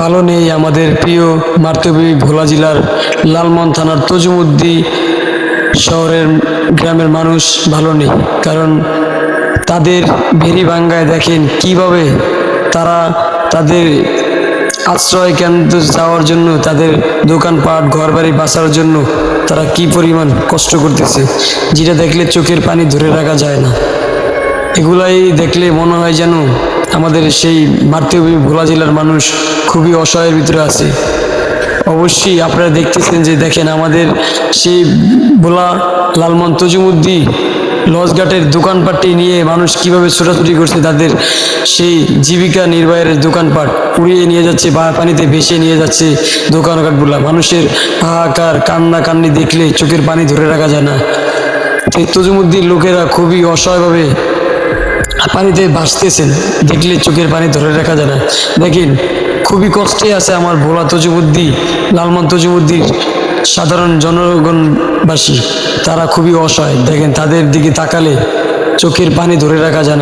ভালো নেই আমাদের প্রিয় মার্তবী ভোলা জেলার লালমন থানার তজুমুদ্দি শহরের গ্রামের মানুষ ভালো নেই। কারণ তাদের ভেরি ভাঙ্গায় দেখেন কীভাবে তারা তাদের আশ্রয় কেন্দ্র যাওয়ার জন্য, তাদের দোকানপাট, ঘরবাড়ি বাঁচার জন্য তারা কি পরিমাণ কষ্ট করতেছে, যেটা দেখলে চোখের পানি ধরে রাখা যায় না। এগুলাই দেখলে মনে হয় যেন আমাদের সেই মাতৃভূমি ভোলা জেলার মানুষ খুবই অসহায়ের ভিতরে আছে। অবশ্যই আপনারা দেখতেছেন যে দেখেন আমাদের সেই ভোলা লালমন তজুমুদ্দি লজঘাটের দোকানপাটটি নিয়ে মানুষ কীভাবে ছোটাছুটি করছে, তাদের সেই জীবিকা নির্বাহের দোকানপাট পুড়িয়ে নিয়ে যাচ্ছে, বা পানিতে ভেসে নিয়ে যাচ্ছে দোকানঘাটগুলা মানুষের হাহাকার কান্না কান্নি দেখলে চোখের পানি ধরে রাখা যায় না। সেই তজুমুদ্দির লোকেরা খুবই অসহায়ভাবে পানিতে ভাসতেছেন দেখলে চোখের পানি ধরে রাখা যায় না। দেখেন, খুবই কষ্টে আছে আমার ভোলা তজুবুদ্দি লালমন তজুবুদ্দির সাধারণ জনগণবাসী। তারা খুবই অসহায়। দেখেন, তাদের দিকে তাকালে চোখের পানি ধরে রাখা যায় না।